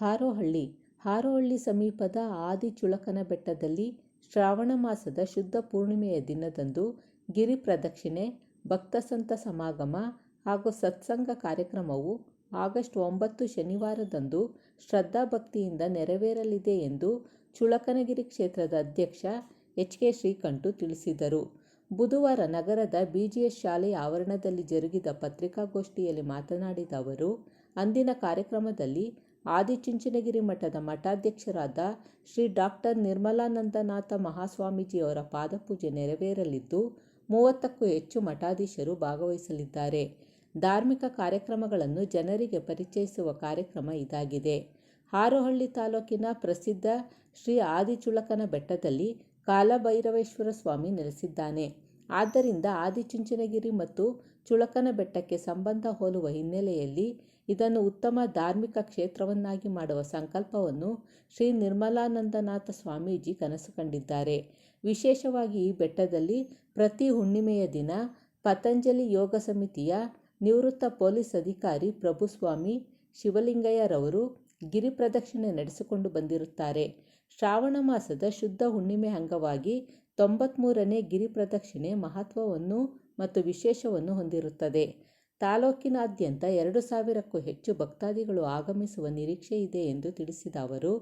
ಹಾರೋಹಳ್ಳಿ ಹಾರೋಹಳ್ಳಿ ಸಮೀಪದ ಆದಿಚುಳಕನ ಬೆಟ್ಟದಲ್ಲಿ ಶ್ರಾವಣ ಮಾಸದ ಶುದ್ಧ ಪೂರ್ಣಿಮೆಯ ದಿನದಂದು ಗಿರಿ ಪ್ರದಕ್ಷಿಣೆ ಭಕ್ತಸಂತ ಸಮಾಗಮ ಹಾಗೂ ಸತ್ಸಂಗ ಕಾರ್ಯಕ್ರಮವು ಆಗಸ್ಟ್ ಒಂಬತ್ತು ಶನಿವಾರದಂದು ಶ್ರದ್ಧಾಭಕ್ತಿಯಿಂದ ನೆರವೇರಲಿದೆ ಎಂದು ಚುಳಕನಗಿರಿ ಕ್ಷೇತ್ರದ ಅಧ್ಯಕ್ಷ ಎಚ್ ಕೆ ಶ್ರೀಕಂಠು ತಿಳಿಸಿದರು. ಬುಧವಾರ ನಗರದ ಬಿಜಿಎಸ್ ಶಾಲೆಯ ಆವರಣದಲ್ಲಿ ಜರುಗಿದ ಪತ್ರಿಕಾಗೋಷ್ಠಿಯಲ್ಲಿ ಮಾತನಾಡಿದ ಅವರು, ಅಂದಿನ ಕಾರ್ಯಕ್ರಮದಲ್ಲಿ ಆದಿಚುಂಚನಗಿರಿ ಮಠದ ಮಠಾಧ್ಯಕ್ಷರಾದ ಶ್ರೀ ಡಾಕ್ಟರ್ ನಿರ್ಮಲಾನಂದನಾಥ ಮಹಾಸ್ವಾಮೀಜಿಯವರ ಪಾದಪೂಜೆ ನೆರವೇರಲಿದ್ದು, ಮೂವತ್ತಕ್ಕೂ ಹೆಚ್ಚು ಮಠಾಧೀಶರು ಭಾಗವಹಿಸಲಿದ್ದಾರೆ. ಧಾರ್ಮಿಕ ಕಾರ್ಯಕ್ರಮಗಳನ್ನು ಜನರಿಗೆ ಪರಿಚಯಿಸುವ ಕಾರ್ಯಕ್ರಮ ಇದಾಗಿದೆ. ಹಾರೋಹಳ್ಳಿ ತಾಲೂಕಿನ ಪ್ರಸಿದ್ಧ ಶ್ರೀ ಆದಿಚುಳಕನ ಬೆಟ್ಟದಲ್ಲಿ ಕಾಲಭೈರವೇಶ್ವರ ಸ್ವಾಮಿ ನೆಲೆಸಿದ್ದಾನೆ. ಆದ್ದರಿಂದ ಆದಿಚುಂಚನಗಿರಿ ಮತ್ತು ಚುಳಕನ ಬೆಟ್ಟಕ್ಕೆ ಸಂಬಂಧ ಹೋಲುವ ಹಿನ್ನೆಲೆಯಲ್ಲಿ ಇದನ್ನು ಉತ್ತಮ ಧಾರ್ಮಿಕ ಕ್ಷೇತ್ರವನ್ನಾಗಿ ಮಾಡುವ ಸಂಕಲ್ಪವನ್ನು ಶ್ರೀ ನಿರ್ಮಲಾನಂದನಾಥ ಸ್ವಾಮೀಜಿ ಕನಸು ಕಂಡಿದ್ದಾರೆ. ವಿಶೇಷವಾಗಿ ಈ ಬೆಟ್ಟದಲ್ಲಿ ಪ್ರತಿ ಹುಣ್ಣಿಮೆಯ ದಿನ ಪತಂಜಲಿ ಯೋಗ ಸಮಿತಿಯ ನಿವೃತ್ತ ಪೊಲೀಸ್ ಅಧಿಕಾರಿ ಪ್ರಭುಸ್ವಾಮಿ ಶಿವಲಿಂಗಯ್ಯರವರು ಗಿರಿ ಪ್ರದಕ್ಷಿಣೆ ನಡೆಸಿಕೊಂಡು ಬಂದಿರುತ್ತಾರೆ. ಶ್ರಾವಣ ಮಾಸದ ಶುದ್ಧ ಹುಣ್ಣಿಮೆ ಅಂಗವಾಗಿ ತೊಂಬತ್ತ್ಮೂರನೇ ಗಿರಿ ಪ್ರದಕ್ಷಿಣೆ ಮಹತ್ವವನ್ನು ಮತ್ತು ವಿಶೇಷವನ್ನು ಹೊಂದಿರುತ್ತದೆ. ತಾಲೂಕಿನಾದ್ಯಂತ ಎರಡು ಸಾವಿರಕ್ಕೂ ಹೆಚ್ಚು ಭಕ್ತಾದಿಗಳು ಆಗಮಿಸುವ ನಿರೀಕ್ಷೆ ಇದೆ ಎಂದು ತಿಳಿಸಿದ ಅವರು,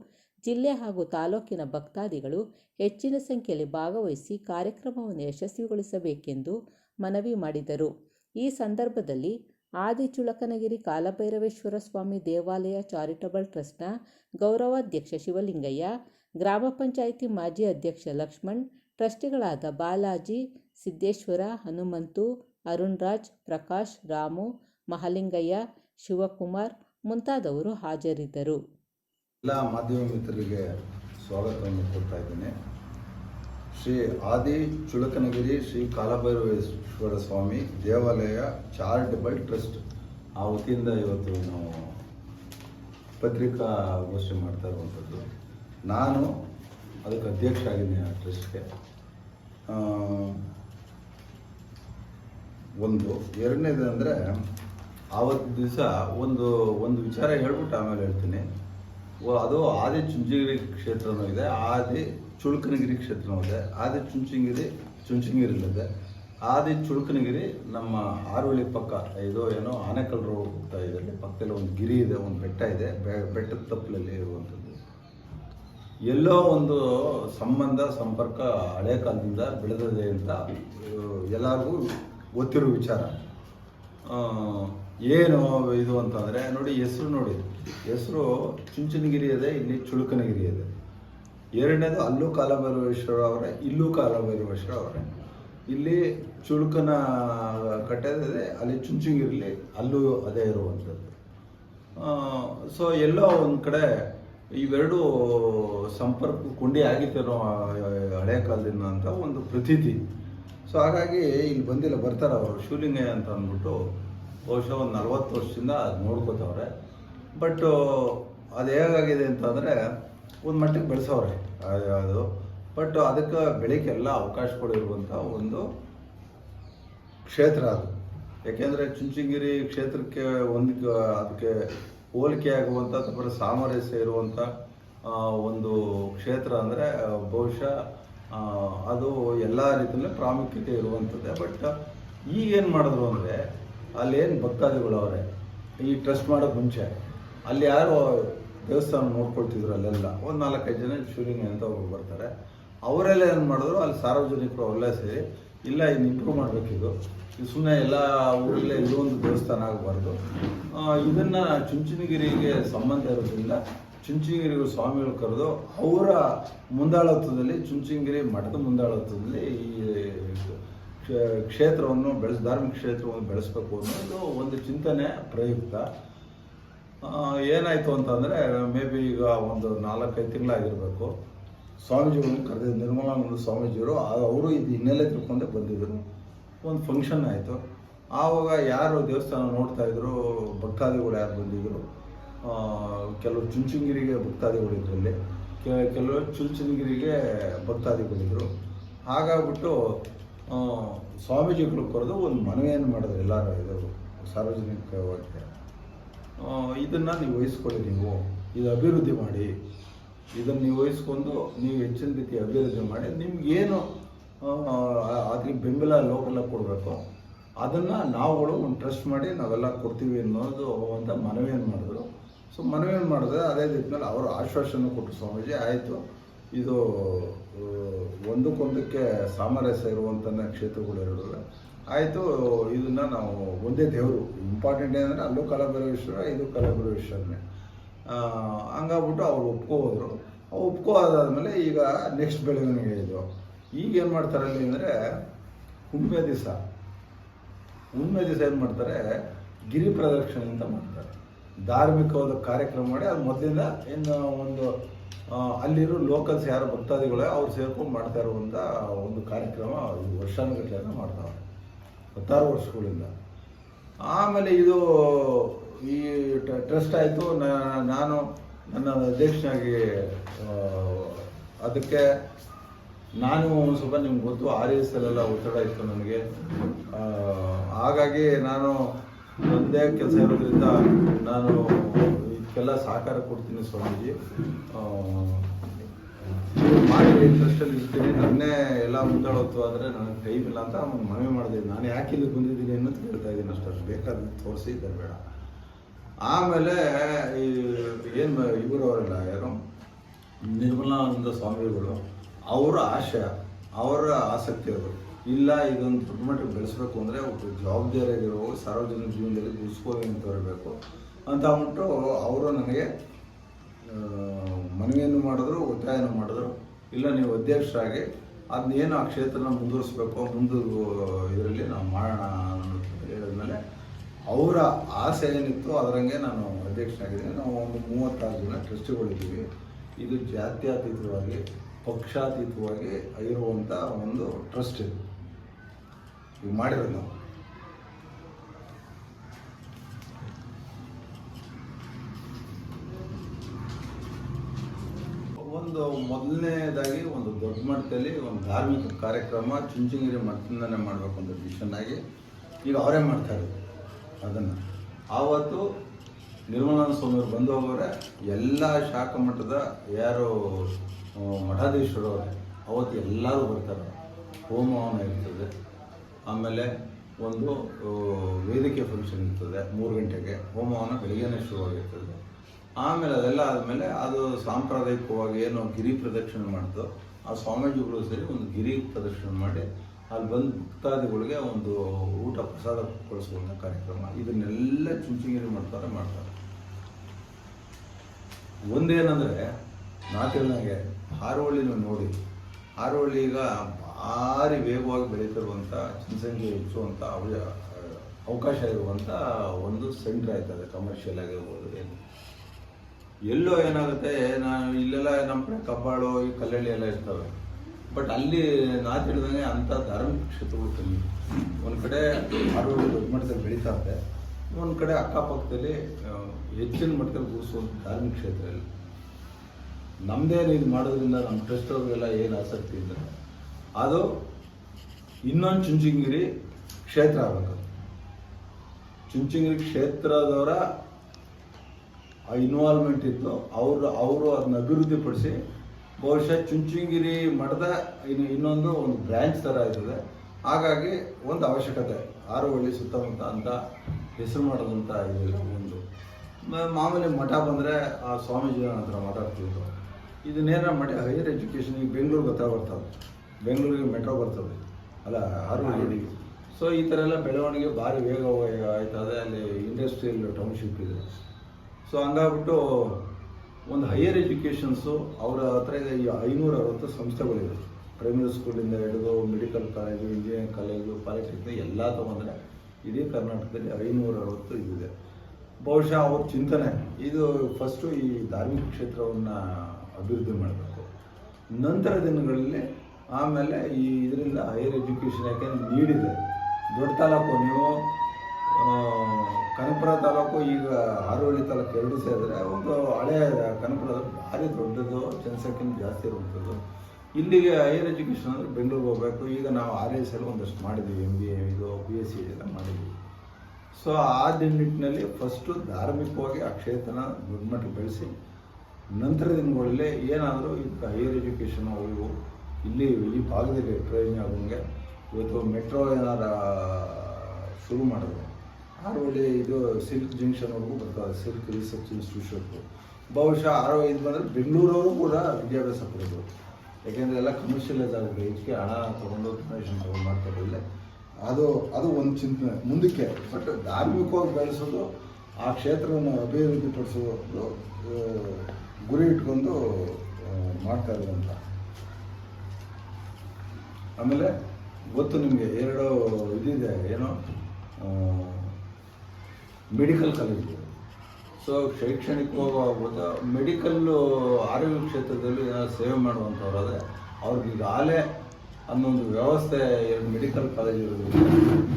ಜಿಲ್ಲೆ ಹಾಗೂ ತಾಲೂಕಿನ ಭಕ್ತಾದಿಗಳು ಹೆಚ್ಚಿನ ಸಂಖ್ಯೆಯಲ್ಲಿ ಭಾಗವಹಿಸಿ ಕಾರ್ಯಕ್ರಮವನ್ನು ಯಶಸ್ವಿಗೊಳಿಸಬೇಕೆಂದು ಮನವಿ ಮಾಡಿದರು. ಈ ಸಂದರ್ಭದಲ್ಲಿ ಆದಿಚುಳಕನಗಿರಿ ಕಾಲಭೈರವೇಶ್ವರ ಸ್ವಾಮಿ ದೇವಾಲಯ ಚಾರಿಟಬಲ್ ಟ್ರಸ್ಟ್ನ ಗೌರವಾಧ್ಯಕ್ಷ ಶಿವಲಿಂಗಯ್ಯ, ಗ್ರಾಮ ಪಂಚಾಯಿತಿ ಮಾಜಿ ಅಧ್ಯಕ್ಷ ಲಕ್ಷ್ಮಣ್, ಟ್ರಸ್ಟಿಗಳಾದ ಬಾಲಾಜಿ, ಸಿದ್ದೇಶ್ವರ, ಹನುಮಂತು ಅರುಣ್ ರಾಜ್ ಪ್ರಕಾಶ್, ರಾಮು, ಮಹಲಿಂಗಯ್ಯ, ಶಿವಕುಮಾರ್ ಮುಂತಾದವರು ಹಾಜರಿದ್ದರು. ಎಲ್ಲ ಮಾಧ್ಯಮ ಮಿತ್ರರಿಗೆ ಸ್ವಾಗತವನ್ನು ಕೊಡ್ತಾ ಇದ್ದೇನೆ. ಶ್ರೀ ಆದಿ ಚುಳಕನಗಿರಿ ಶ್ರೀ ಕಾಲಭೈರವೇಶ್ವರ ಸ್ವಾಮಿ ದೇವಾಲಯ ಚಾರಿಟಬಲ್ ಟ್ರಸ್ಟ್ ಆ ವತಿಯಿಂದ ಇವತ್ತು ನಾವು ಪತ್ರಿಕಾಗೋಷ್ಠಿ ಮಾಡ್ತಾ ಇರುವಂಥದ್ದು. ನಾನು ಅದಕ್ಕೆ ಅಧ್ಯಕ್ಷ ಆಗಿದ್ದೀನಿ ಆ ಟ್ರಸ್ಟ್ಗೆ. ಒಂದು. ಎರಡನೇದು ಅಂದರೆ ಆವತ್ತು ದಿವಸ ಒಂದು ಒಂದು ವಿಚಾರ ಹೇಳ್ಬಿಟ್ಟು ಆಮೇಲೆ ಹೇಳ್ತೀನಿ. ಅದು ಆದಿ ಚುಂಚನಗಿರಿ ಕ್ಷೇತ್ರನೂ ಇದೆ, ಆದಿ ಚುಳುಕನಗಿರಿ ಕ್ಷೇತ್ರನೂ ಇದೆ. ಆದಿ ಚುಂಚನಗಿರಿ ಚುಂಚನಗಿರಿಲಿದೆ ಆದಿ ಚುಳುಕನಗಿರಿ ನಮ್ಮ ಆರೋಳಿ ಪಕ್ಕ ಇದು ಏನೋ ಆನೆಕಲ್ ರೋಡ್ ಹೋಗ್ತಾ ಇದೆ. ಪಕ್ಕದಲ್ಲಿ ಒಂದು ಗಿರಿ ಇದೆ, ಒಂದು ಬೆಟ್ಟ ಇದೆ. ಬೆಟ್ಟದ ತಪ್ಪಲಲ್ಲಿ ಇರುವಂಥದ್ದು. ಎಲ್ಲೋ ಒಂದು ಸಂಬಂಧ, ಸಂಪರ್ಕ ಹಳೆ ಕಾಲದಿಂದ ಬೆಳೆದಿದೆ ಅಂತ, ಎಲ್ಲರಿಗೂ ಗೊತ್ತಿರೋ ವಿಚಾರ. ಏನು ಇದು ಅಂತಂದರೆ ನೋಡಿ, ಹೆಸರು ನೋಡಿ. ಹೆಸರು ಚುಂಚನಗಿರಿ ಇದೆ ಇಲ್ಲಿ ಚುಳುಕನಗಿರಿ ಇದೆ ಎರಡನೇದು ಅಲ್ಲೂ ಕಾಲಭೈರವೇಶ್ವರ ಅವರೇ, ಇಲ್ಲೂ ಕಾಲಭೈರವೇಶ್ವರ ಅವರೇ. ಇಲ್ಲಿ ಚುಳುಕನ ಕಟ್ಟದಿದೆ ಅಲ್ಲಿ ಚುಂಚನಗಿರಿಲಿ ಅಲ್ಲೂ ಅದೇ ಇರುವಂಥದ್ದು. ಸೊ ಎಲ್ಲೋ ಒಂದು ಕಡೆ ಇವೆರಡು ಸಂಪರ್ಕ ಕುಂಡಿ ಆಗಿತ್ತೇನೋ ಹಳೆ ಕಾಲದಿಂದ ಅಂತ ಒಂದು ಪ್ರತೀತಿ. ಸೊ ಹಾಗಾಗಿ ಇಲ್ಲಿ ಬಂದಿಲ್ಲ, ಬರ್ತಾರೆ ಅವರು. ಶಿವಲಿಂಗಯ್ಯ ಅಂತ ಅಂದ್ಬಿಟ್ಟು ಬಹುಶಃ ಒಂದು ನಲ್ವತ್ತು ವರ್ಷದಿಂದ ಅದು ನೋಡ್ಕೋತವ್ರೆ. ಬಟ್ ಅದು ಹೇಗಾಗಿದೆ ಅಂತಂದರೆ ಒಂದು ಮಟ್ಟಿಗೆ ಬೆಳೆಸವ್ರೆ, ಅದು ಬಟ್ ಅದಕ್ಕೆ ಬೆಳಗ್ಗೆ ಎಲ್ಲ ಅವಕಾಶ ಕೊಡಿರುವಂಥ ಒಂದು ಕ್ಷೇತ್ರ ಅದು. ಯಾಕೆಂದರೆ ಚುಂಚನಗಿರಿ ಕ್ಷೇತ್ರಕ್ಕೆ ಒಂದು ಅದಕ್ಕೆ ಹೋಲಿಕೆ ಆಗುವಂಥ ಅಥವಾ ಸಾಮರಸ್ಯ ಇರುವಂಥ ಒಂದು ಕ್ಷೇತ್ರ ಅಂದರೆ ಬಹುಶಃ ಅದು ಎಲ್ಲ ರೀತಿಯಲ್ಲೂ ಪ್ರಾಮುಖ್ಯತೆ ಇರುವಂಥದ್ದೇ. ಬಟ್ ಈಗೇನು ಮಾಡಿದ್ರು ಅಂದರೆ, ಅಲ್ಲೇನು ಭಕ್ತಾದಿಗಳು ಅವರೇ, ಈ ಟ್ರಸ್ಟ್ ಮಾಡೋಕ್ಕೆ ಮುಂಚೆ, ಅಲ್ಲಿ ಯಾರು ದೇವಸ್ಥಾನ ನೋಡ್ಕೊಳ್ತಿದ್ರು ಅಲ್ಲೆಲ್ಲ, ಒಂದು ನಾಲ್ಕೈದು ಜನ ಶೂರಿಂಗ್ ಅಂತ ಒಬ್ಬರು ಬರ್ತಾರೆ. ಅವರೆಲ್ಲ ಏನು ಮಾಡಿದ್ರು, ಅಲ್ಲಿ ಸಾರ್ವಜನಿಕರು ಅವೆಲ್ಲ ಸೇರಿ, ಇಲ್ಲ ಇನ್ನು ಇಂಪ್ರೂವ್ ಮಾಡಬೇಕಿದು, ಇದು ಸುಮ್ಮನೆ ಎಲ್ಲ ಊರಲ್ಲೇ ಇದೊಂದು ದೇವಸ್ಥಾನ ಆಗಬಾರ್ದು. ಇದನ್ನು ಚುಂಚನಗಿರಿಗೆ ಸಂಬಂಧ ಇರೋದ್ರಿಂದ ಚುಂಚನಗಿರಿ ಸ್ವಾಮಿಗಳು ಕರೆದು ಅವರ ಮುಂದಾಳತ್ವದಲ್ಲಿ ಚುಂಚನಗಿರಿ ಮಠದ ಮುಂದಾಳತ್ವದಲ್ಲಿ ಈ ಕ್ಷೇ- ಕ್ಷೇತ್ರವನ್ನು ಬೆಳೆಸ್, ಧಾರ್ಮಿಕ ಕ್ಷೇತ್ರವನ್ನು ಬೆಳೆಸಬೇಕು ಅನ್ನೋದು ಒಂದು ಚಿಂತನೆ, ಪ್ರಯುಕ್ತ. ಏನಾಯಿತು ಅಂತಂದರೆ, ಮೇ ಬಿ ಈಗ ಒಂದು ನಾಲ್ಕೈದು ತಿಂಗಳಾಗಿರಬೇಕು. ಸ್ವಾಮೀಜಿಗಳನ್ನು ಕರೆದಿದ್ದು ನಿರ್ಮಲಾನಂದ ಸ್ವಾಮೀಜಿಯವರು ಅವರು ಇದು ಹಿನ್ನೆಲೆ ತಿಳ್ಕೊಂಡೇ ಬಂದಿದ್ದರು. ಒಂದು ಫಂಕ್ಷನ್ ಆಯಿತು. ಆವಾಗ ಯಾರು ದೇವಸ್ಥಾನ ನೋಡ್ತಾ ಇದ್ರು, ಭಕ್ತಾದಿಗಳು ಯಾರು ಬಂದಿದ್ದರು ಕೆಲವರು ಚುಂಚುಂಗಿರಿಗೆ ಭಕ್ತಾದಿಗಳು ಇದರಲ್ಲಿ. ಕೆಲವರು ಚುಂಚುಂಗಿರಿಗೆ ಭಕ್ತಾದಿಗಳಿದ್ರು ಹಾಗಾಗ್ಬಿಟ್ಟು ಸ್ವಾಮೀಜಿಗಳು ಕರೆದು ಒಂದು ಮನವಿಯನ್ನು ಮಾಡಿದ್ರು ಎಲ್ಲರೂ ಇದು ಸಾರ್ವಜನಿಕವಾಗಿ. ಇದನ್ನು ನೀವು ವಹಿಸ್ಕೊಳ್ಳಿ ನೀವು. ಇದು ಅಭಿವೃದ್ಧಿ ಮಾಡಿ. ಇದನ್ನು ನೀವು ವಹಿಸ್ಕೊಂಡು ನೀವು ಹೆಚ್ಚಿನ ರೀತಿ ಅಭಿವೃದ್ಧಿ ಮಾಡಿ. ನಿಮ್ಗೇನು ಅದಕ್ಕೆ ಬೆಂಬಲ ಲೋಕಲ್ಲ ಕೊಡಬೇಕು, ಅದನ್ನು ನಾವುಗಳು ಒಂದು ಟ್ರಸ್ಟ್ ಮಾಡಿ ನಾವೆಲ್ಲ ಕೊಡ್ತೀವಿ ಅನ್ನೋದು ಅಂತ ಮನವಿಯನ್ನು ಮಾಡಿದ್ರು. ಸೊ ಮನವಿಯನ್ನು ಮಾಡಿದ್ರೆ ಅದೇ ರೀತಿಯಲ್ಲಿ ಅವರು ಆಶ್ವಾಸನೆ ಕೊಟ್ಟರು ಸ್ವಾಮೀಜಿ, ಆಯಿತು. ಇದು ಒಂದಕ್ಕೊಂದಕ್ಕೆ ಸಾಮರಸ್ಯ ಇರುವಂಥ ಕ್ಷೇತ್ರಗಳು ಇರೋದಿಲ್ಲ ಆಯಿತು, ಇದನ್ನು ನಾವು ಒಂದೇ ದೇವರು ಇಂಪಾರ್ಟೆಂಟ್ ಏನಂದರೆ ಅಲ್ಲೂ ಕಲಬೆರವೇಶ್ವರ ಇದು ಕಲಬೆರವೇಶ್ವರನೇ ಹಂಗಾಗ್ಬಿಟ್ಟು ಅವ್ರು ಒಪ್ಕೋದ್ರು. ಒಪ್ಕೋದಾದ್ಮೇಲೆ ಈಗ ನೆಕ್ಸ್ಟ್ ಬೆಳವಣಿಗೆ ಇದು. ಈಗ ಏನು ಮಾಡ್ತಾರೆ ಅಲ್ಲಿ ಅಂದರೆ, ಹುಣ್ಮೆ ದಿವಸ. ಹುಣ್ಮೆ ದಿವಸ ಏನು ಮಾಡ್ತಾರೆ, ಗಿರಿ ಪ್ರದಕ್ಷಿಣೆ ಅಂತ ಮಾಡ್ತಾರೆ. ಧಾರ್ಮಿಕವಾದ ಕಾರ್ಯಕ್ರಮ ಮಾಡಿ ಅದು ಮೊದಲಿಂದ ಇನ್ನು ಒಂದು ಅಲ್ಲಿರೋ ಲೋಕಲ್ಸ್ ಯಾರು ಭಕ್ತಾದಿಗಳೇ ಅವ್ರು ಸೇರ್ಕೊಂಡು ಮಾಡ್ತಾ ಇರುವಂಥ ಒಂದು ಕಾರ್ಯಕ್ರಮ ವರ್ಷಾನುಗಟ್ಟಲೆ ಮಾಡ್ತಾವೆ ಹತ್ತಾರು ವರ್ಷಗಳಿಂದ. ಆಮೇಲೆ ಇದು ಈ ಟ್ರಸ್ಟ್ ಆಯಿತು. ನಾನು ನನ್ನ ಅಧ್ಯಕ್ಷನಾಗಿ ಅದಕ್ಕೆ ನಾನು ಒಂದು ಸ್ವಲ್ಪ ನಿಮ್ಗೆ ಗೊತ್ತು ಆರ್ ಎಸ್ ಎಲ್ಲ ಒತ್ತಡ ಇತ್ತು ನನಗೆ. ಹಾಗಾಗಿ ನಾನು ಒಂದೇ ಕೆಲಸ ಇರೋದ್ರಿಂದ ನಾನು ಇದಕ್ಕೆಲ್ಲ ಸಹಕಾರ ಕೊಡ್ತೀನಿ ಸ್ವಾಮೀಜಿ. ಮಾಡಿ ಇಂಟ್ರೆಸ್ಟಲ್ಲಿ ಇರ್ತೀನಿ. ನನ್ನೇ ಎಲ್ಲ ಮುಂದಾಳತ್ತು ಆದರೆ ನನಗೆ ಟೈಮ್ ಇಲ್ಲ ಅಂತ ಅವನು ಮನವಿ ಮಾಡಿದೆ. ನಾನು ಯಾಕೆ ಇಲ್ಲಿ ಬಂದಿದ್ದೀನಿ ಅನ್ನೋದು ಕೇಳ್ತಾ ಇದ್ದೀನಿ ಅಷ್ಟು. ಬೇಕಾದ ತೋರಿಸಿ ಬೇಡ. ಆಮೇಲೆ ಈ ಏನು ಅವರಲ್ಲ, ಯಾರು ನಿರ್ಮಲಾನಂದ ಸ್ವಾಮಿಗಳು ಅವರ ಆಶಯ, ಅವರ ಆಸಕ್ತಿ ಅದು ಇಲ್ಲ, ಇದೊಂದು ದೊಡ್ಡ ಮಟ್ಟಿಗೆ ಬೆಳೆಸ್ಬೇಕು ಅಂದರೆ ಒಬ್ಬ ಜವಾಬ್ದಾರಿಯಾಗಿರೋ ಸಾರ್ವಜನಿಕ ಜೀವನದಲ್ಲಿ ಗುರುಸ್ಕೋವಿ ಅಂತ ಬರಬೇಕು ಅಂತ ಅಂದ್ಬಿಟ್ಟು ಅವರು ನನಗೆ ಮನವಿಯನ್ನು ಮಾಡಿದ್ರು, ಒತ್ತಾಯನ ಮಾಡಿದ್ರು. ಇಲ್ಲ, ನೀವು ಅಧ್ಯಕ್ಷರಾಗಿ ಅದನ್ನೇನು ಆ ಕ್ಷೇತ್ರನ ಮುಂದುವರಿಸ್ಬೇಕು, ಮುಂದೆ, ಇದರಲ್ಲಿ ನಾವು ಮಾಡೋಣ ಹೇಳಿದ್ಮೇಲೆ ಅವರ ಆಸೆ ಏನಿತ್ತು ಅದರಂಗೆ ನಾನು ಅಧ್ಯಕ್ಷನಾಗಿದ್ದೀನಿ. ನಾವು ಒಂದು ಮೂವತ್ತಾರು ಜನ ಟ್ರಸ್ಟಿಗಳಿದ್ದೀವಿ. ಇದು ಜಾತ್ಯತೀತವಾಗಿ, ಪಕ್ಷಾತೀತವಾಗಿ ಇರುವಂಥ ಒಂದು ಟ್ರಸ್ಟ್ ಇದು. ಈಗ ಮಾಡಿರೋದು ನಾವು. ಒಂದು ಮೊದಲನೇದಾಗಿ ಒಂದು ದೊಡ್ಡ ಮಟ್ಟದಲ್ಲಿ ಒಂದು ಧಾರ್ಮಿಕ ಕಾರ್ಯಕ್ರಮ ಚುಂಚನಗಿರಿ ಮಠದಿಂದನೇ ಮಾಡಬೇಕು ಅಂತ ಡಿಸಿಷನ್ ಆಗಿ ಈಗ ಅವರೇ ಮಾಡ್ತಾ ಇರೋದು ಅದನ್ನು. ಆವತ್ತು ನಿರ್ಮಲಾನಂದ ಸ್ವಾಮಿಯವರು ಬಂದು ಹೋಗೋರೆ, ಎಲ್ಲ ಶಾಖಾ ಮಠದ ಯಾರು ಮಠಾಧೀಶರು ಅವತ್ತು ಎಲ್ಲರೂ ಬರ್ತಾರೆ. ಹೋಮವನ್ನು ಇರ್ತದೆ ಆಮೇಲೆ ಒಂದು ವೇದಿಕೆ ಫಂಕ್ಷನ್ ಇರ್ತದೆ ಮೂರು ಗಂಟೆಗೆ. ಹೋಮವನ್ನು ಬೆಳಿಗ್ಗೆನೇ ಶುರುವಾಗಿರ್ತದೆ. ಆಮೇಲೆ ಅದೆಲ್ಲ ಆದಮೇಲೆ ಅದು ಸಾಂಪ್ರದಾಯಿಕವಾಗಿ ಏನು ಗಿರಿ ಪ್ರದಕ್ಷಿಣೆ ಮಾಡ್ತು, ಆ ಸ್ವಾಮೀಜಿಗಳು ಸೇರಿ ಒಂದು ಗಿರಿ ಪ್ರದಕ್ಷಿಣೆ ಮಾಡಿ ಅಲ್ಲಿ ಬಂದು ಭಕ್ತಾದಿಗಳಿಗೆ ಒಂದು ಊಟ ಪ್ರಸಾದ ಕೊಡಿಸುವಂಥ ಕಾರ್ಯಕ್ರಮ. ಇದನ್ನೆಲ್ಲ ಚುಂಚನಗಿರಿ ಮಾಡ್ತಾರೆ ಮಾಡ್ತಾರೆ. ಒಂದೇನಂದರೆ ಹಾರೋಹಳ್ಳಿ ನೀವು ನೋಡಿ. ಹಾರೋಹಳ್ಳಿ ಈಗ ಭಾರಿ ವೇಗವಾಗಿ ಬೆಳೀತಿರುವಂಥ ಜನಸಂಖ್ಯೆ ಹೆಚ್ಚುವಂಥ ಅವ ಅವಕಾಶ ಇರುವಂಥ ಒಂದು ಸೆಂಟ್ರ್ ಅದು ಕಮರ್ಷಿಯಲ್ ಆಗಿರ್ಬೋದು ಏನು. ಎಲ್ಲೋ ಏನಾಗುತ್ತೆ ನಾನು ಇಲ್ಲೆಲ್ಲ ನಮ್ಮ ಕಡೆ ಕಬ್ಬಾಳು ಈ ಕಲ್ಲಳ್ಳಿ ಎಲ್ಲ ಇರ್ತವೆ. ಬಟ್ ಅಲ್ಲಿ ನಾ ತಿಳಿದಂಗೆ ಅಂಥ ಧಾರ್ಮಿಕ ಕ್ಷೇತ್ರಗಳು ಕಮ್ಮಿ. ಒಂದು ಕಡೆ ಆರೋಗ್ಯ ದೊಡ್ಡ ಮಟ್ಟದಲ್ಲಿ ಬೆಳೀತಾ ಇದೆ ಒಂದು ಕಡೆ ಅಕ್ಕಪಕ್ಕದಲ್ಲಿ ಹೆಚ್ಚಿನ ಮಟ್ಟದಲ್ಲಿ ಗುರುಸುವಂಥ ಧಾರ್ಮಿಕ ಕ್ಷೇತ್ರ ಇಲ್ಲ. ನಮ್ಮದೇನು ಇದು ಮಾಡೋದ್ರಿಂದ ನಮ್ಮ ಟ್ರಸ್ಟ್ ಅವ್ರಿಗೆಲ್ಲ ಏನು ಆಸಕ್ತಿ ಇದ್ದರೆ ಅದು ಇನ್ನೊಂದು ಚುಂಚನಗಿರಿ ಕ್ಷೇತ್ರ ಆಗಬೇಕು. ಚುಂಚನಗಿರಿ ಕ್ಷೇತ್ರದವರ ಇನ್ವಾಲ್ವ್ಮೆಂಟ್ ಇತ್ತು. ಅವರು ಅವರು ಅದನ್ನ ಅಭಿವೃದ್ಧಿಪಡಿಸಿ ಬಹುಶಃ ಚುಂಚನಗಿರಿ ಮಠದ ಇನ್ನು ಇನ್ನೊಂದು ಒಂದು ಬ್ರ್ಯಾಂಚ್ ಥರ ಇರ್ತದೆ. ಹಾಗಾಗಿ ಒಂದು ಅವಶ್ಯಕತೆ ಆರುವಳ್ಳಿ ಸುತ್ತಮುತ್ತ ಅಂತ ಹೆಸರು ಮಾಡೋದಂತ ಇದು ಒಂದು. ಮಾಮೂಲಿ ಮಠ ಬಂದರೆ ಆ ಸ್ವಾಮೀಜಿ ಹತ್ರ ಮಾತಾಡ್ತಿದ್ರು. ಇದನ್ನೇನ ಮಾಡಿ ಹೈಯರ್ ಎಜುಕೇಷನ್ ಈಗ ಬೆಂಗಳೂರು ಗೊತ್ತಾ ಬರ್ತದೆ ಬೆಂಗಳೂರಿಗೆ ಮೆಟ್ರೋ ಬರ್ತದೆ. ಅಲ್ಲ ಆರುವಳ್ಳಿಗೆ ಸೊ ಈ ಥರ ಎಲ್ಲ ಬೆಳವಣಿಗೆ ಭಾರಿ ವೇಗ ಆಯ್ತದೆ ಅಲ್ಲಿ ಇಂಡಸ್ಟ್ರಿಯಲ್ ಟೌನ್ಶಿಪ್ ಇದೆ. ಸೊ ಹಂಗಾಗ್ಬಿಟ್ಟು ಒಂದು ಹೈಯರ್ ಎಜುಕೇಷನ್ಸು ಅವರ ಹತ್ರ ಇದೆ. ಈ ಐನೂರ ಅರವತ್ತು ಸಂಸ್ಥೆಗಳಿದೆ. ಪ್ರೈಮರಿ ಸ್ಕೂಲಿಂದ ಹಿಡಿದು medical college engineering college polytechnic ಎಲ್ಲ ತೊಗೊಂಡ್ರೆ ಇಡೀ ಕರ್ನಾಟಕದಲ್ಲಿ ಐನೂರ ಅರವತ್ತು ಇದಿದೆ ಬಹುಶಃ ಅವ್ರ ಚಿಂತನೆ ಇದು ಫಸ್ಟು ಈ ಧಾರ್ಮಿಕ ಕ್ಷೇತ್ರವನ್ನು ಅಭಿವೃದ್ಧಿ ಮಾಡಬೇಕು. ನಂತರ ದಿನಗಳಲ್ಲಿ ಆಮೇಲೆ ಈ ಇದರಿಂದ ಹೈಯರ್ ಎಜುಕೇಷನ್ ಯಾಕೆಂದ್ರೆ ನೀಡಿದೆ. ದೊಡ್ಡ ತಾಲೂಕು, ನೀವು ಕನಪುರ ಕನಕಪುರ ತಾಲೂಕು ಈಗ ಆರೋಳಿ ತಾಲೂಕು ಎರಡು ಸೇರಿದ್ರೆ ಒಂದು ಹಳೆಯ ಕನಕಪುರ ಭಾರಿ ದೊಡ್ಡದು ಜನಸಂಖ್ಯೆ ಜಾಸ್ತಿ ಇರುವಂಥದ್ದು. ಇಲ್ಲಿಗೆ ಹೈಯರ್ ಎಜುಕೇಷನ್ ಅಂದರೆ ಬೆಂಗಳೂರಿಗೆ ಹೋಗಬೇಕು. ಈಗ ನಾವು ಆರ್ ಎಸ್ ಎಲ್ ಒಂದಷ್ಟು ಮಾಡಿದ್ದೀವಿ ಎಂ ಬಿ ಎ ಇದು ಪಿ ಎಸ್ ಸಿ ಎಲ್ಲ ಮಾಡಿದ್ದೀವಿ. ಸೊ ಆ ನಿಟ್ಟಿನಲ್ಲಿ ಫಸ್ಟು ಧಾರ್ಮಿಕವಾಗಿ ಆ ಕ್ಷೇತ್ರನ ದೊಡ್ಡ ಮಟ್ಟಿಗೆ ಬೆಳೆಸಿ ನಂತರ ದಿನಗಳಲ್ಲಿ ಏನಾದರೂ ಇದಕ್ಕೆ ಹೈಯರ್ ಎಜುಕೇಷನ್ ಇವು ಇಲ್ಲಿ ಈ ಭಾಗದಲ್ಲಿ ಪ್ರಯೋಜನ ಆಗೋಂಗೆ ಇವತ್ತು ಮೆಟ್ರೋ ಏನಾರ ಶುರು ಮಾಡಿದ್ರು. ಆರೋಳಿ ಇದು ಸಿಲ್ಕ್ ಜಂಕ್ಷನ್ವರೆಗೂ ಬರ್ತದೆ, ಸಿಲ್ಕ್ ರಿಸರ್ಚ್ ಇನ್ಸ್ಟಿಟ್ಯೂಷನ್ ಬಹುಶಃ ಆರೋ ಇದು ಬಂದರೆ ಬೆಂಗಳೂರವರು ಕೂಡ ವಿದ್ಯಾಭ್ಯಾಸ ಕೊಡೋದು. ಯಾಕೆಂದರೆ ಎಲ್ಲ ಕಮರ್ಷಿಯಲೈಸ್ ಆಗುತ್ತೆ ಹೆಚ್ಚಿಗೆ ಹಣ ತೊಗೊಂಡು ಡೊನೇಷನ್ ತೊಗೊಂಡು ಮಾಡ್ತಾರೆ ಅದು ಅದು ಒಂದು ಚಿಂತನೆ. ಮುಂದಕ್ಕೆ ಬಟ್ ಧಾರ್ಮಿಕವಾಗಿ ಬೆಳೆಸೋದು, ಆ ಕ್ಷೇತ್ರವನ್ನು ಅಭಿವೃದ್ಧಿ ಪಡಿಸೋದು ಗುರಿ ಇಟ್ಕೊಂಡು ಮಾಡ್ತಾ ಇರುವಂಥ ಆಮೇಲೆ ಗೊತ್ತು ನಿಮಗೆ ಎರಡು ಇದಿದೆ, ಏನೋ ಮೆಡಿಕಲ್ ಕಾಲೇಜ್ ಸೊ ಶೈಕ್ಷಣಿಕವಾಗಿ ಮೆಡಿಕಲ್ಲು ಆರೋಗ್ಯ ಕ್ಷೇತ್ರದಲ್ಲಿ ಏನಾದ್ರು ಸೇವೆ ಮಾಡುವಂಥವ್ರಾದ್ರೆ ಅವ್ರಿಗೆ ಈಗಾಗಲೇ ಅನ್ನೊಂದು ವ್ಯವಸ್ಥೆ ಮೆಡಿಕಲ್ ಕಾಲೇಜ್ ಇರೋದ್ರಿಂದ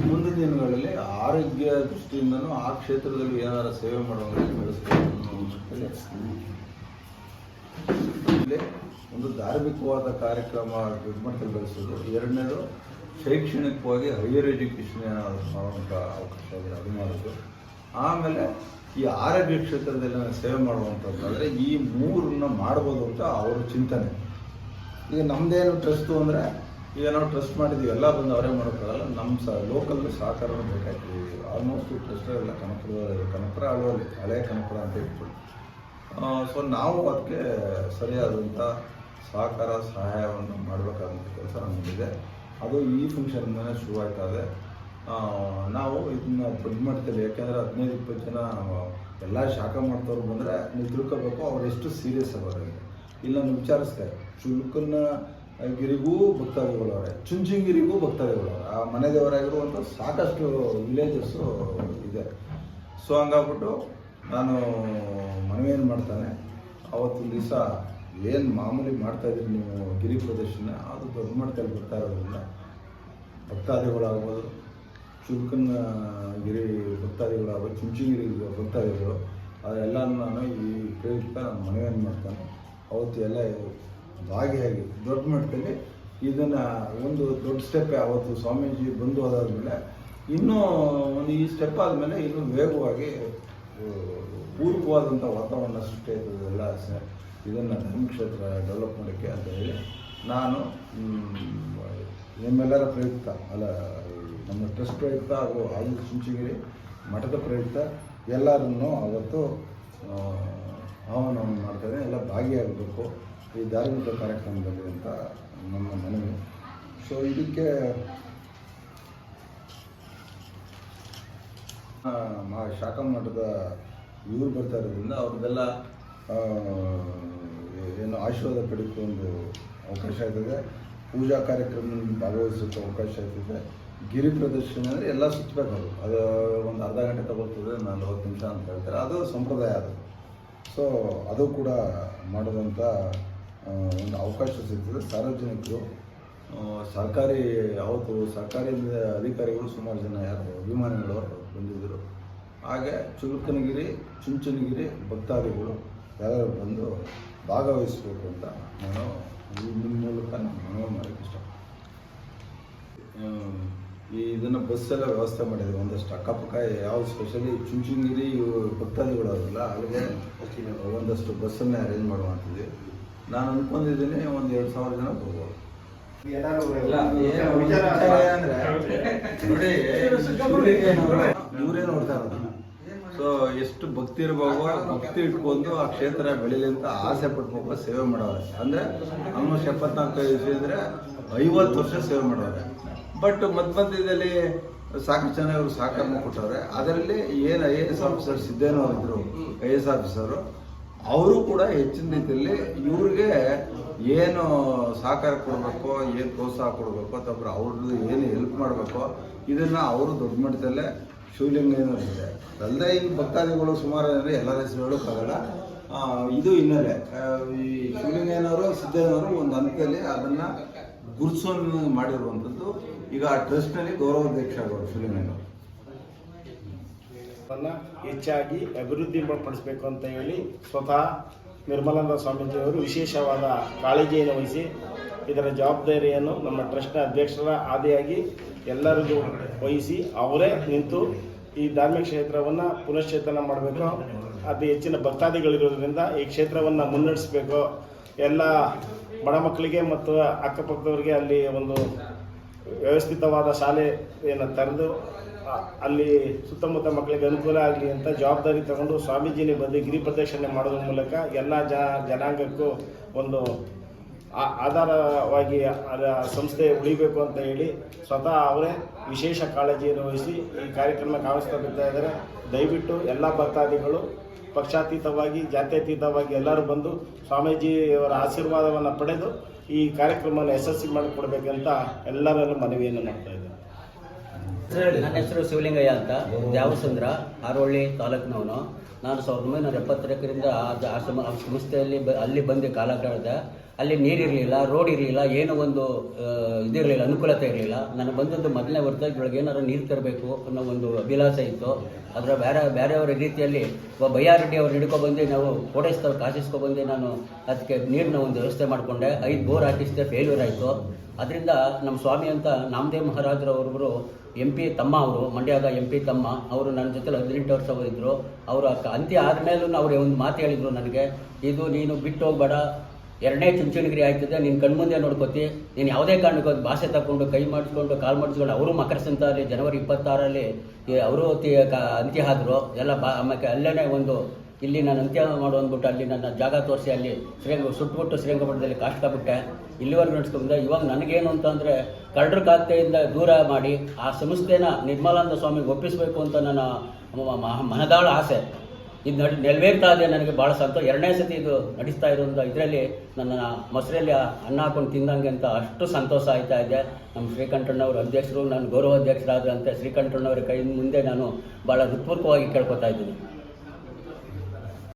ಮುಂದಿನ ದಿನಗಳಲ್ಲಿ ಆರೋಗ್ಯ ದೃಷ್ಟಿಯಿಂದನೂ ಆ ಕ್ಷೇತ್ರದಲ್ಲಿ ಏನಾದ್ರು ಸೇವೆ ಮಾಡುವಂಥ ಬೆಳೆಸ್ಬೇಕು ಅನ್ನೋ ಒಂದು ಧಾರ್ಮಿಕವಾದ ಕಾರ್ಯಕ್ರಮ ಮಟ್ಟದಲ್ಲಿ ಬೆಳೆಸೋದು. ಎರಡನೇದು ಶೈಕ್ಷಣಿಕವಾಗಿ ಹೈಯರ್ ಎಜುಕೇಷನ್ ಮಾಡುವಂಥ ಅವಕಾಶ ಇದೆ, ಅದು ಮಾಡೋದು. ಆಮೇಲೆ ಈ ಆರೋಗ್ಯ ಕ್ಷೇತ್ರದಲ್ಲಿ ನಾನು ಸೇವೆ ಮಾಡುವಂಥದ್ದಾದರೆ ಈ ಮೂರನ್ನ ಮಾಡ್ಬೋದು ಅಂತ ಅವರ ಚಿಂತನೆ. ಈಗ ನಮ್ಮದೇನು ಟ್ರಸ್ಟು ಅಂದರೆ, ಈಗ ನಾವು ಟ್ರಸ್ಟ್ ಮಾಡಿದ್ದೀವಿ ಎಲ್ಲ ಬಂದು ಅವರೇ ಮಾಡೋಕ್ಕಾಗಲ್ಲ ನಮ್ಮ ಸ ಲೋಕಲ್ ಸಹಕಾರ ಬೇಕಾಗ್ತದೆ ಆಲ್ಮೋಸ್ಟ್ ಟ್ರಸ್ಟ್ ಎಲ್ಲ ಕನಪುರ ಕನಕಪುರ ಅಳವಲ್ಲಿ ಹಳೆ ಕನಕಪುರ ಅಂತ ಇಟ್ಕೊಳ್ಳಿ ಸೊ ನಾವು ಅದಕ್ಕೆ ಸರಿಯಾದಂಥ ಸಹಕಾರ ಸಹಾಯವನ್ನು ಮಾಡಬೇಕಾದಂಥ ಕೆಲಸ ನಮಗಿದೆ. ಅದು ಈ ಫಂಕ್ಷನ್ನೇ ಶುರುವಾಯ್ತಾ ಇದೆ. ನಾವು ಇದನ್ನ ದೊಡ್ಡ ಮಾಡ್ತೀವಿ. ಯಾಕೆಂದರೆ ಹದಿನೈದು, ಇಪ್ಪತ್ತು ಜನ ಎಲ್ಲ ಶಾಖ ಮಾಡ್ತವ್ರು ಬಂದರೆ ನೀವು ತಿಳ್ಕೊಬೇಕು ಅವ್ರು ಎಷ್ಟು ಸೀರಿಯಸ್ ಅವರಿಗೆ ಇಲ್ಲ ನಾನು ವಿಚಾರಿಸ್ತಾರೆ ಚುಲ್ಕನ್ನ ಗಿರಿಗೂ ಭಕ್ತಾದಿಗಳವ್ರೆ ಭಕ್ತಾದಿಗಳು ಭಕ್ತಾದಿಗಳವ್ರೆ. ಆ ಮನೆ ದೇವರಾಗಿರುವಂಥ ಸಾಕಷ್ಟು ವಿಲೇಜಸ್ಸು ಇದೆ. ಸೊ ಹಂಗಾಗ್ಬಿಟ್ಟು ನಾನು ಮನವಿಯನ್ನು ಮಾಡ್ತಾನೆ. ಅವತ್ತು ದಿವಸ ಏನು ಮಾಮೂಲಿ ಮಾಡ್ತಾ ಇದ್ದೀರಿ ನೀವು ಗಿರಿ ಪ್ರದರ್ಶನ? ಅದು ದೊಡ್ಡ ಮಟ್ಟದಲ್ಲಿ ಬರ್ತಾ ಇರೋದ್ರಿಂದ ಭಕ್ತಾದಿಗಳಾಗ್ಬೋದು ಚುಲ್ಕನ್ನ ಗಿರಿ ಭಕ್ತಾದಿಗಳಾಗ್ಬೋದು ಚುಂಚಿಗಿರಿ ಭಕ್ತಾದಿಗಳು ಅದೆಲ್ಲ ನಾನು ಈ ಪ್ರಯುಕ್ತ ನಾನು ಮನವಿಯನ್ನು ಮಾಡ್ತಾನೆ. ಅವತ್ತು ಎಲ್ಲ ಭಾಗಿಯಾಗಿ ದೊಡ್ಡ ಮಟ್ಟದಲ್ಲಿ ಇದನ್ನು ಒಂದು ದೊಡ್ಡ ಸ್ಟೆಪ್ ಅವತ್ತು ಸ್ವಾಮೀಜಿ ಬಂದು ಹೋದಾದ್ಮೇಲೆ ಇನ್ನೂ ಒಂದು ಈ ಸ್ಟೆಪ್ ಆದಮೇಲೆ ಇನ್ನೂ ವೇಗವಾಗಿ ಪೂರ್ವವಾದಂಥ ವಾತಾವರಣ ಸೃಷ್ಟಿ ಆಯ್ತದೆ ಎಲ್ಲ ಇದನ್ನು ಧರ್ಮಕ್ಷೇತ್ರ ಡೆವಲಪ್ ಮಾಡೋಕ್ಕೆ ಅಂತ ಹೇಳಿ ನಾನು ನಿಮ್ಮೆಲ್ಲರ ಪ್ರಯುಕ್ತ, ಅಲ್ಲ, ನಮ್ಮ ಟ್ರಸ್ಟ್ ಪ್ರಯುಕ್ತ ಹಾಗೂ ಆಯುಧ ಚುಂಚಗಿರಿ ಮಠದ ಪ್ರಯುಕ್ತ ಎಲ್ಲರನ್ನು ಅವತ್ತು ಆಹ್ವಾನವನ್ನು ಮಾಡ್ತಾರೆ ಎಲ್ಲ ಭಾಗಿಯಾಗಬೇಕು ಈ ಧಾರ್ಮಿಕ ಕಾರ್ಯಕ್ರಮದಲ್ಲಿ ಅಂತ ನಮ್ಮ ಮನವಿ. ಸೊ ಇದಕ್ಕೆ ಮಾ ಶಾಖಾ ಮಠದ ಇವರು ಬರ್ತಾ ಇರೋದ್ರಿಂದ ಅವ್ರದ್ದೆಲ್ಲ ಏನು ಆಶೀರ್ವಾದ ಪಡೆಯೋಕ್ಕೆ ಒಂದು ಅವಕಾಶ ಇದೆ ಪೂಜಾ ಕಾರ್ಯಕ್ರಮದಲ್ಲಿ ಭಾಗವಹಿಸೋಕ್ಕೆ ಅವಕಾಶ ಇದೆ ಗಿರಿ ಪ್ರದರ್ಶನ ಅಂದರೆ ಎಲ್ಲ ಸುತ್ತಬೇಕು ಅದು ಒಂದು ಅರ್ಧ ಗಂಟೆ ತಗೊಳ್ತದೆ ನಲ್ವತ್ತು ನಿಮಿಷ ಅಂತ ಹೇಳ್ತಾರೆ. ಅದು ಸಂಪ್ರದಾಯ ಅದು. ಸೊ ಅದು ಕೂಡ ಮಾಡೋದಂಥ ಒಂದು ಅವಕಾಶ ಸಿಗ್ತದೆ. ಸಾರ್ವಜನಿಕರು ಸರ್ಕಾರಿ, ಯಾವತ್ತು ಸರ್ಕಾರಿ ಅಧಿಕಾರಿಗಳು ಸುಮಾರು ಜನ ಯಾರು, ಅಭಿಮಾನಿಗಳು ಬಂದಿದ್ದರು. ಹಾಗೆ ಚುರುಕನಗಿರಿ, ಚುಂಚನಗಿರಿ ಭಕ್ತಾದಿಗಳು ಎಲ್ಲರೂ ಬಂದು ಭಾಗವಹಿಸಬೇಕು ಅಂತ ನಾನು ನಿಮ್ಮ ಮೂಲಕ ನಾನು ಮನವಿ ಮಾಡೋಕ್ಕೆ ಇಷ್ಟ ಈ ಇದನ್ನು ಬಸ್ಸೆಲ್ಲ ವ್ಯವಸ್ಥೆ ಮಾಡಿದ್ರೆ ಒಂದಷ್ಟು ಅಕ್ಕಪಕ್ಕ ಯಾವ ಸ್ಪೆಷಲಿ ಚುಂಚುಂಗಿರಿ ಭಕ್ತಾದಿಗಳು ಅವರಲ್ಲ ಅಲ್ಲಿಗೆ ಒಂದಷ್ಟು ಬಸ್ಸನ್ನೇ ಅರೇಂಜ್ ಮಾಡುವಂಥದ್ದು ನಾನು ಅಂದ್ಕೊಂಡಿದ್ದೀನಿ ಒಂದು ಎರಡು ಸಾವಿರ ಜನ ಬರ್ಬೋದು. ಇವರೇ ನೋಡ್ತಾ ಇರೋದು? ಸೊ ಎಷ್ಟು ಭಕ್ತಿ ಇರಬೇಕು ಭಕ್ತಿ ಇಟ್ಕೊಂಡು ಆ ಕ್ಷೇತ್ರ ಬೆಳೀಲಿ ಅಂತ ಆಸೆ ಪಟ್ಬೇಕು ಸೇವೆ ಮಾಡೋರೆ ಅಂದರೆ ಆಲ್ಮೋಸ್ಟ್ ಎಪ್ಪತ್ನಾಲ್ಕು ದಿವಸ ಅಂದ್ರೆ ಐವತ್ತು ವರ್ಷ ಸೇವೆ ಮಾಡೋರೆ ಬಟ್ ಮಧ್ಯ ಮಧ್ಯದಲ್ಲಿ ಸಾಕಷ್ಟು ಜನ ಇವರು ಸಹಕಾರ ಕೊಟ್ಟವ್ರೆ. ಅದರಲ್ಲಿ ಏನು ಐ ಎ ಎಸ್ ಆಫೀಸರ್ ಸಿದ್ದೇನೋ ಇದ್ರು ಐ ಎ ಎಸ್ ಆಫೀಸರು ಅವರು ಕೂಡ ಹೆಚ್ಚಿನ ರೀತಿಯಲ್ಲಿ ಇವ್ರಿಗೆ ಏನು ಸಹಕಾರ ಕೊಡಬೇಕು, ಏನು ಪ್ರೋತ್ಸಾಹ ಕೊಡಬೇಕು, ಅಥವಾ ಅವ್ರದ್ದು ಏನು ಹೆಲ್ಪ್ ಮಾಡಬೇಕು, ಇದನ್ನು ಅವರು ದೊಡ್ಡ ಮಟ್ಟದಲ್ಲೇ ಶಿವಲಿಂಗ ಇದೆ ಅಲ್ಲದೆ ಈ ಭಕ್ತಾದಿಗಳು ಸುಮಾರು ಅಂದರೆ ಎಲ್ಲರ ಹೆಸರು ಹೇಳೋಕ್ಕಾಗಲ್ಲ ಇದು ಹಿನ್ನೆಲೆ ಈ ಶಿವಲಿಂಗಯ್ಯನವರು ಸಿದ್ದಯ್ಯನವರು ಒಂದು ಹಂತದಲ್ಲಿ ಅದನ್ನು ಗುರುಸೋನ್ ಮಾಡಿರುವಂಥದ್ದು. ಈಗ ಆ ಟ್ರಸ್ಟ್ನಲ್ಲಿ ಗೌರವಾಧ್ಯಕ್ಷ ಆಗೋರು ಶಿವಲಿಂಗಯ್ಯನವರು. ಹೆಚ್ಚಾಗಿ ಅಭಿವೃದ್ಧಿ ಪಡಿಸಬೇಕು ಅಂತ ಹೇಳಿ ಸ್ವತಃ ನಿರ್ಮಲಾನಂದ ಸ್ವಾಮೀಜಿಯವರು ವಿಶೇಷವಾದ ಕಾಳಜಿಯನ್ನು ವಹಿಸಿ ಇದರ ಜವಾಬ್ದಾರಿಯನ್ನು ನಮ್ಮ ಟ್ರಸ್ಟ್ನ ಅಧ್ಯಕ್ಷರ ಆದಿಯಾಗಿ ಎಲ್ಲರಿಗೂ ವಹಿಸಿ ಅವರೇ ನಿಂತು ಈ ಧಾರ್ಮಿಕ ಕ್ಷೇತ್ರವನ್ನು ಪುನಶ್ಚೇತನ ಮಾಡಬೇಕು. ಅತಿ ಹೆಚ್ಚಿನ ಭಕ್ತಾದಿಗಳಿರೋದ್ರಿಂದ ಈ ಕ್ಷೇತ್ರವನ್ನು ಮುನ್ನಡೆಸಬೇಕು. ಎಲ್ಲ ಬಡ ಮಕ್ಕಳಿಗೆ ಮತ್ತು ಅಕ್ಕಪಕ್ಕದವರಿಗೆ ಅಲ್ಲಿ ಒಂದು ವ್ಯವಸ್ಥಿತವಾದ ಶಾಲೆಯನ್ನು ತೆರೆದು ಅಲ್ಲಿ ಸುತ್ತಮುತ್ತ ಮಕ್ಕಳಿಗೆ ಅನುಕೂಲ ಆಗಲಿ ಅಂತ ಜವಾಬ್ದಾರಿ ತಗೊಂಡು ಸ್ವಾಮೀಜಿನೇ ಬಂದು ಗಿರಿ ಪ್ರದಕ್ಷಿಣೆ ಮಾಡೋದ್ರ ಮೂಲಕ ಎಲ್ಲ ಜನಾಂಗಕ್ಕೂ ಒಂದು ಆ- ಆಧಾರವಾಗಿ ಅದರ ಸಂಸ್ಥೆ ಉಳಿಬೇಕು ಅಂತ ಹೇಳಿ ಸ್ವತಃ ಅವರೇ ವಿಶೇಷ ಕಾಳಜಿಯನ್ನು ವಹಿಸಿ ಈ ಕಾರ್ಯಕ್ರಮಕ್ಕೆ ಆವಿಸ್ತಾ ಇದ್ದಾರೆ. ದಯವಿಟ್ಟು ಎಲ್ಲ ಭಕ್ತಾದಿಗಳು, ಪಕ್ಷಾತೀತವಾಗಿ, ಜಾತ್ಯತೀತವಾಗಿ ಎಲ್ಲರೂ ಬಂದು ಸ್ವಾಮೀಜಿಯವರ ಆಶೀರ್ವಾದವನ್ನು ಪಡೆದು ಈ ಕಾರ್ಯಕ್ರಮವನ್ನು ಯಶಸ್ವಿ ಮಾಡಿಕೊಡ್ಬೇಕಂತ ಎಲ್ಲರಲ್ಲೂ ಮನವಿಯನ್ನು ಮಾಡ್ತಾ ಇದ್ದಾರೆ ನನ್ನ ಹೆಸರು ಶಿವಲಿಂಗಯ್ಯ ಅಂತ. ದ್ಯಾವಸಂದ್ರ, ಆರೋಳ್ಳಿ ತಾಲೂಕಿನವನು. ನಾನು ಸಾವಿರದ ಒಂಬೈನೂರ ಎಪ್ಪತ್ತೆರಡರಿಂದ ಆ ಸಂಸ್ಥೆಯಲ್ಲಿ ಅಲ್ಲಿ ಬಂದು ಕಾಲ ಕಳೆದೆ ಅಲ್ಲಿ ನೀರಿರಲಿಲ್ಲ ರೋಡ್ ಇರಲಿಲ್ಲ, ಏನೋ ಒಂದು ಇದಿರಲಿಲ್ಲ, ಅನುಕೂಲತೆ ಇರಲಿಲ್ಲ. ನಾನು ಬಂದದ್ದು ಮೊದಲನೇ ವರ್ಷದೊಳಗೆ ಏನಾದ್ರು ನೀರು ತರಬೇಕು ಅನ್ನೋ ಒಂದು ಅಭಿಲಾಷ ಇತ್ತು. ಅದರ ಬೇರೆ ಬೇರೆಯವರ ರೀತಿಯಲ್ಲಿ ಬಯ್ಯಾರೆಡ್ಡಿ ಅವ್ರು ಹಿಡ್ಕೊಬಂದು ನಾವು ಕೋಟೇಶ್ವರ ಕಾಸಿಸ್ಕೊಬಂದು ನಾನು ಅದಕ್ಕೆ ನೀರಿನ ಒಂದು ವ್ಯವಸ್ಥೆ ಮಾಡಿಕೊಂಡೆ. ಐದು ಬೋರ್ ಹಾಕಿಸಿದೆ ಫೇಲ್ಯೂರ್ ಆಯಿತು. ಅದರಿಂದ ನಮ್ಮ ಸ್ವಾಮಿ ಅಂತ ನಾಮದೇವ್ ಮಹಾರಾಜರವರು ಎಂ ಪಿ ತಮ್ಮ ಅವರು, ಮಂಡ್ಯದ ಎಂ ಪಿ ತಮ್ಮ, ಅವರು ನನ್ನ ಜೊತೆ ಹದಿನೆಂಟು ವರ್ಷ ಹೋಗಿದ್ದರು ಅವರು ಅಂತ್ಯ ಆದಮೇಲೂ ಅವರು ಒಂದು ಮಾತು ಹೇಳಿದರು ನನಗೆ, ಇದು ನೀನು ಬಿಟ್ಟು ಹೋಗ್ಬೇಡ ಎರಡನೇ ಚುಂಚನಗಿರಿ ಆಯ್ತದೆ, ನೀನು ಕಣ್ಮುಂದೆ ನೋಡ್ಕೋತಿ. ನೀನು ಯಾವುದೇ ಕಾರಣಕ್ಕೂ ಭಾಷೆ ತಗೊಂಡು ಕೈ ಮಾಡಿಸ್ಕೊಂಡು ಕಾಲು ಮಾಡಿಸ್ಕೊಂಡು ಅವರು ಮಕರ ಸಂತಾರಲ್ಲಿ ಜನವರಿ ಇಪ್ಪತ್ತಾರಲ್ಲಿ ಅವರು ಅಂತ್ಯ ಆದರು. ಎಲ್ಲ ಬಾ ಆಮೇಲೆ ಅಲ್ಲೇ ಒಂದು ಇಲ್ಲಿ ನಾನು ಅಂತ್ಯ ಮಾಡು ಅಂದ್ಬಿಟ್ಟು ಅಲ್ಲಿ ನನ್ನ ಜಾಗ ತೋರಿಸಿ ಅಲ್ಲಿ ಶ್ರೀರಂಗ ಸುಟ್ಬಿಟ್ಟು ಶ್ರೀರಂಗಪಟ್ಟಣದಲ್ಲಿ ಕಾಷ್ಟಾಬಿಟ್ಟೆ ಇಲ್ಲಿವರೆಗೂ ನಡೆಸ್ಕೊಂಡೆ. ಇವಾಗ ನನಗೇನು ಅಂತಂದರೆ ಕಳ್ಳರ ಖಾತೆಯಿಂದ ದೂರ ಮಾಡಿ ಆ ಸಂಸ್ಥೆನ ನಿರ್ಮಲಾನಂದ ಸ್ವಾಮಿಗೆ ಒಪ್ಪಿಸಬೇಕು ಅಂತ ನನ್ನ ಮನದಾಳ ಆಸೆ. ಇದು ನಡ್ ನೆರವೇರ್ತಾ ಇದೆ ನನಗೆ ಭಾಳ ಸಂತೋಷ. ಎರಡನೇ ಸತಿ ಇದು ನಡೆಸ್ತಾ ಇರೋದ್ರಿಂದ ಇದರಲ್ಲಿ ನನ್ನ ಮೊಸರಲ್ಲಿ ಅನ್ನ ಹಾಕೊಂಡು ತಿಂದಂಗೆ ಅಂತ ಅಷ್ಟು ಸಂತೋಷ ಆಯ್ತಾ ಇದೆ. ನಮ್ಮ ಶ್ರೀಕಂಠಣ್ಣವ್ರ ಅಧ್ಯಕ್ಷರು ನಾನು ಗೌರವಾಧ್ಯಕ್ಷರಾದಂತೆ ಶ್ರೀಕಂಠಣ್ಣವರ ಕೈ ಮುಂದೆ ನಾನು ಭಾಳ ಹೃತ್ಪೂರ್ವಕವಾಗಿ ಕೇಳ್ಕೊತಾ ಇದ್ದೀನಿ.